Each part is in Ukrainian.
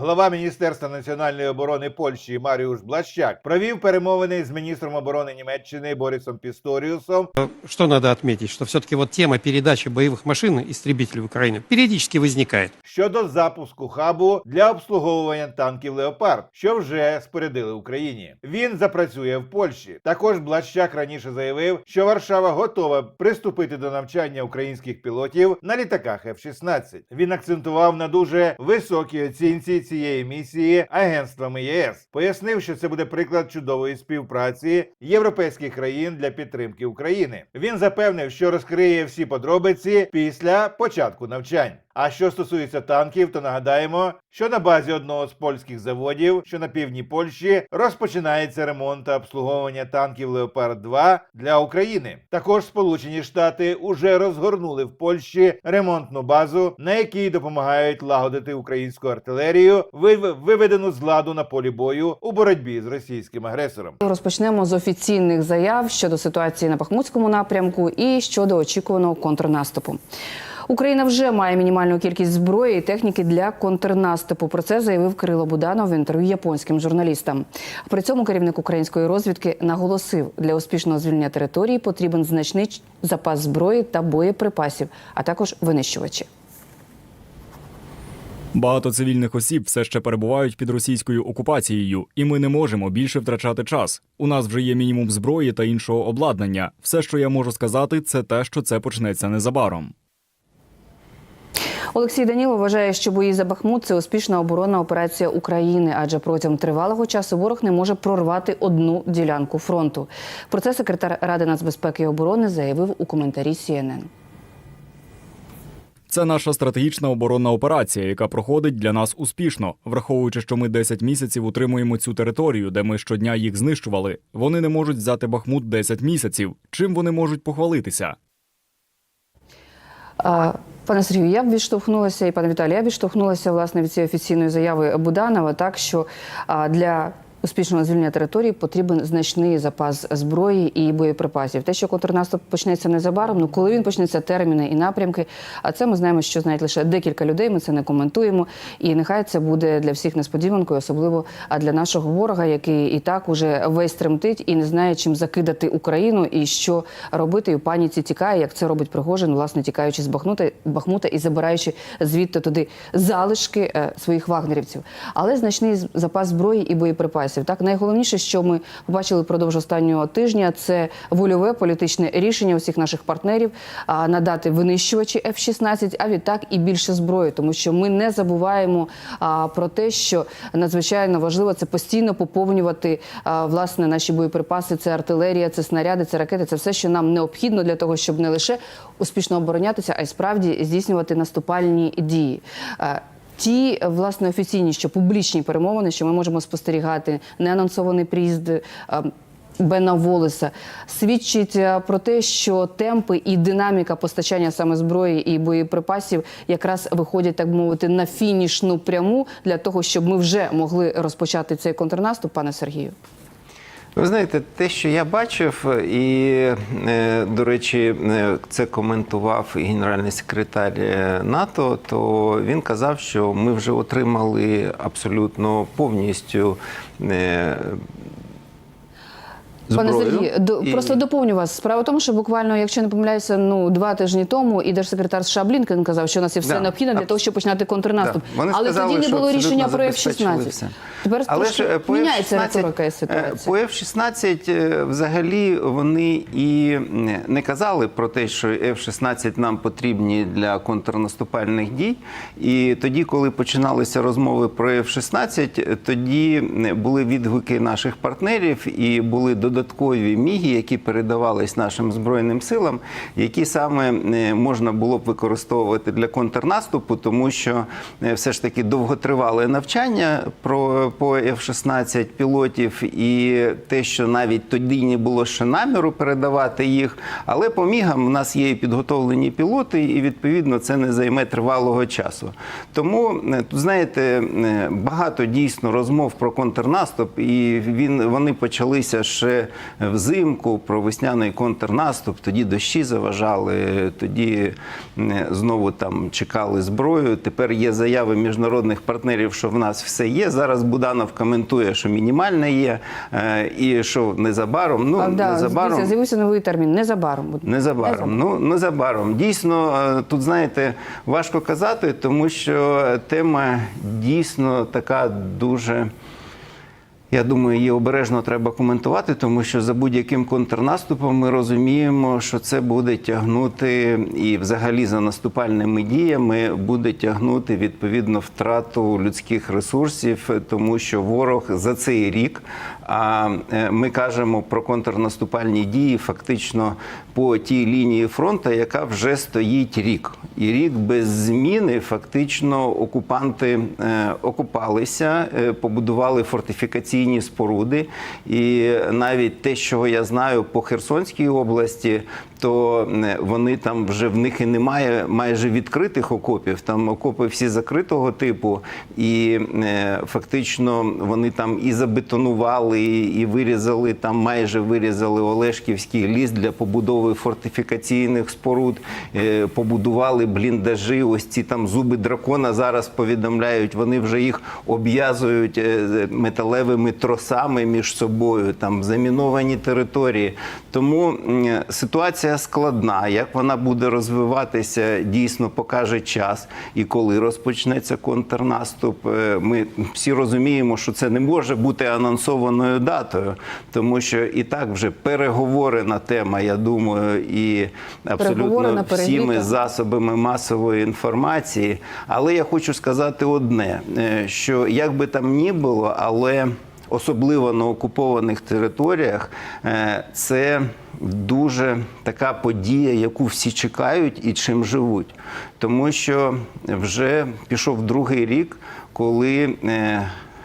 Глава Міністерства національної оборони Польщі Маріуш Блащак провів перемовини з міністром оборони Німеччини Борисом Пісторіусом Что надо отметить, что все-таки вот тема передачи боевых машин истребителей в Украину периодически возникает. щодо запуску хабу для обслуговування танків Леопард, що вже спорядили Україні. Він запрацює в Польщі. Також Блащак раніше заявив, що Варшава готова приступити до навчання українських пілотів на літаках F-16. Він акцентував на дуже високій оцінці цієї місії агентствами ЄС. Пояснив, що це буде приклад чудової співпраці європейських країн для підтримки України. Він запевнив, що розкриє всі подробиці після початку навчань. А що стосується танків, то нагадаємо, що на базі одного з польських заводів, що на півдні Польщі, розпочинається ремонт та обслуговування танків Леопард 2 для України. Також Сполучені Штати уже розгорнули в Польщі ремонтну базу, на якій допомагають лагодити українську артилерію, вив- виведену з ладу на полі бою у боротьбі з російським агресором. Розпочнемо з офіційних заяв щодо ситуації на Бахмутському напрямку і щодо очікуваного контрнаступу. Україна вже має мінімальну кількість зброї і техніки для контрнаступу. Про це заявив Кирило Буданов в інтерв'ю японським журналістам. При цьому керівник української розвідки наголосив, для успішного звільнення території потрібен значний запас зброї та боєприпасів, а також винищувачі. Багато цивільних осіб все ще перебувають під російською окупацією, і ми не можемо більше втрачати час. У нас вже є мінімум зброї та іншого обладнання. Все, що я можу сказати, це те, що це почнеться незабаром. Олексій Данілов вважає, що бої за Бахмут це успішна оборонна операція України, адже протягом тривалого часу ворог не може прорвати одну ділянку фронту. Про це секретар Ради нацбезпеки і оборони заявив у коментарі CNN. Це наша стратегічна оборонна операція, яка проходить для нас успішно, враховуючи, що ми 10 місяців утримуємо цю територію, де ми щодня їх знищували. Вони не можуть взяти Бахмут 10 місяців. Чим вони можуть похвалитися? А, Пане Сергію, я б відштовхнулася, і пане Віталій, я б відштовхнулася власне від цієї офіційної заяви Буданова, так що для успішного звільнення території потрібен значний запас зброї і боєприпасів. Те, що контрнаступ почнеться незабаром, ну коли він почнеться терміни і напрямки. А це ми знаємо, що знають лише декілька людей. Ми це не коментуємо. І нехай це буде для всіх несподіванкою, особливо а для нашого ворога, який і так уже весь тремтить і не знає, чим закидати Україну і що робити. І в паніці тікає, як це робить Пригожин, власне тікаючи з Бахмута, Бахмута і забираючи звідти туди залишки е, своїх вагнерівців. Але значний запас зброї і боєприпасів. Так найголовніше, що ми побачили впродовж останнього тижня, це вольове політичне рішення усіх наших партнерів надати винищувачі F-16, а відтак і більше зброї, тому що ми не забуваємо про те, що надзвичайно важливо це постійно поповнювати власне наші боєприпаси. Це артилерія, це снаряди, це ракети. Це все, що нам необхідно для того, щоб не лише успішно оборонятися, а й справді здійснювати наступальні дії. Ті власне офіційні, що публічні перемовини, що ми можемо спостерігати, неанонсований приїзд. е, Бена Волеса свідчить е, про те, що темпи і динаміка постачання саме зброї і боєприпасів якраз виходять, так мовити, на фінішну пряму для того, щоб ми вже могли розпочати цей контрнаступ, пане Сергію. Ви знаєте, те, що я бачив, і, е, до речі, е, це коментував генеральний секретар е, НАТО, то він казав, що ми вже отримали абсолютно повністю. Пане. Сергію, до, І- просто доповню вас. Справа в тому, що буквально, якщо не помиляюся, ну два тижні тому і держсекретар США Блінкен казав, що у нас є все Да, необхідне для того, щоб починати контрнаступ. Да. Але сказали, тоді не було рішення про забезпечили F-16. Тепер Але ж е, міняється риторика і е, ситуація. По F-16 е, взагалі вони і не казали про те, що F-16 нам потрібні для контрнаступальних дій. І тоді, коли починалися розмови про F-16, тоді були відгуки наших партнерів і були додаткові міги, які передавались нашим збройним силам, які саме е, можна було б використовувати для контрнаступу, тому що е, все ж таки довготривале навчання про по F-16 пілотів, і те, що навіть тоді не було ще наміру передавати їх. Але по мігам у нас є і підготовлені пілоти, і відповідно це не займе тривалого часу. Тому е, знаєте, багато дійсно розмов про контрнаступ, і він вони почалися ще взимку про весняний контрнаступ. Тоді дощі заважали, тоді знову там чекали зброю. Тепер є заяви міжнародних партнерів, що в нас все є. Зараз Буданов коментує, що мінімальне є, е, і що незабаром. Ну А, незабаром. дивіться, з'явився новий термін. Незабаром. буде. Незабаром. Ну незабаром. Дійсно, е, тут знаєте, важко казати, тому що тема дійсно така дуже. Я думаю, її обережно треба коментувати, тому що за будь-яким контрнаступом ми розуміємо, що це буде тягнути, і взагалі за наступальними діями буде тягнути відповідно втрату людських ресурсів, тому що ворог за цей рік. А е, ми кажемо про контрнаступальні дії фактично по тій лінії фронту, яка вже стоїть рік. І рік без зміни фактично окупанти е, окупалися, е, побудували фортифікаційні споруди. І навіть те, що я знаю по Херсонській області, то вони там вже в них і немає майже відкритих окопів. Там окопи всі закритого типу, і фактично вони там і забетонували, і вирізали там, майже вирізали Олешківський ліс для побудови фортифікаційних споруд, е, побудували бліндажі. Ось ці там зуби дракона зараз повідомляють. Вони вже їх обв'язують е, металевими тросами між собою, там заміновані території. Тому ситуація складна. Як вона буде розвиватися, дійсно покаже час. І коли розпочнеться контрнаступ, е, ми всі розуміємо, що це не може бути анонсованою датою, тому що і так вже переговорена тема, я думаю, і абсолютно всіми засобами масової інформації. Але я хочу сказати одне: е, що як би там ні було, але особливо на окупованих територіях, е, це дуже така подія, яку всі чекають і чим живуть. Тому що вже пішов другий рік, коли.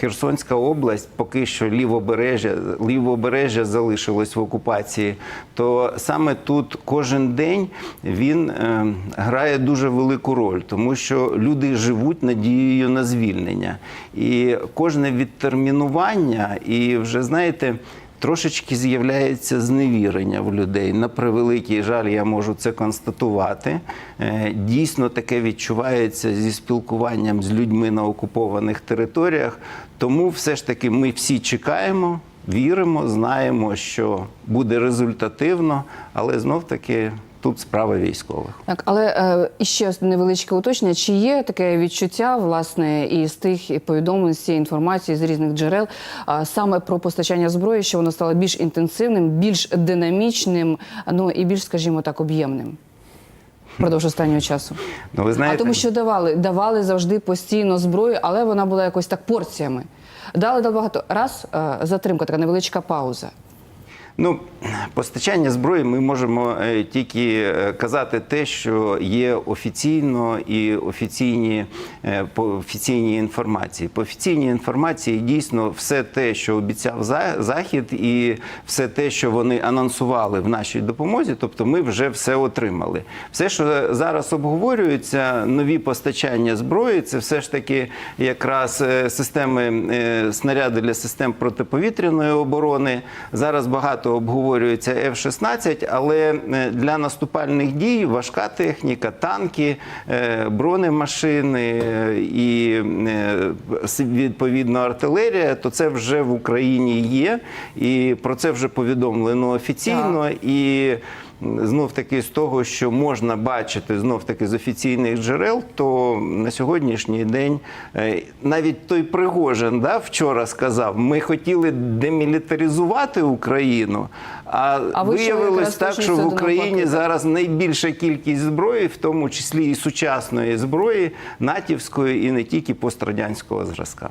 Херсонська область, поки що лівобережжя, лівобережжя залишилось в окупації, то саме тут кожен день він е, грає дуже велику роль, тому що люди живуть надією на звільнення. І кожне відтермінування, і вже знаєте. Трошечки з'являється зневірення в людей. На превеликий жаль, я можу це констатувати. Е, Дійсно, таке відчувається зі спілкуванням з людьми на окупованих територіях. Тому все ж таки ми всі чекаємо, віримо, знаємо, що буде результативно, але знов таки тут справа військових. Так, але е, і ще невеличке уточнення. Чи є таке відчуття, власне, із тих повідомлень, з цієї інформації з різних джерел, а, саме про постачання зброї, що воно стало більш інтенсивним, більш динамічним, ну і більш, скажімо так, об'ємним впродовж останнього часу? Ну, ви знаєте, А тому, що давали, давали завжди постійно зброю, але вона була якось так порціями. Дали дали багато раз е, затримка, така невеличка пауза. Ну, постачання зброї ми можемо е, тільки е, казати те, що є офіційно і офіційні е, по офіційній інформації. По офіційній інформації дійсно все те, що обіцяв захід, і все те, що вони анонсували в нашій допомозі, тобто ми вже все отримали. Все, що зараз обговорюється, нові постачання зброї, це все ж таки якраз системи снаряди для систем протиповітряної оборони. Зараз багато обговорюється F-16, але е, для наступальних дій важка техніка, танки, е, бронемашини е, і відповідно артилерія, то це вже в Україні є, і про це вже повідомлено офіційно. І знов таки з того, що можна бачити знов таки з офіційних джерел, то на сьогоднішній день е, навіть той Пригожин да, вчора сказав: ми хотіли демілітаризувати Україну, а, А виявилось якраз так, що в Україні зараз найбільша кількість зброї, в тому числі і сучасної зброї, натівської і не тільки пострадянського зразка.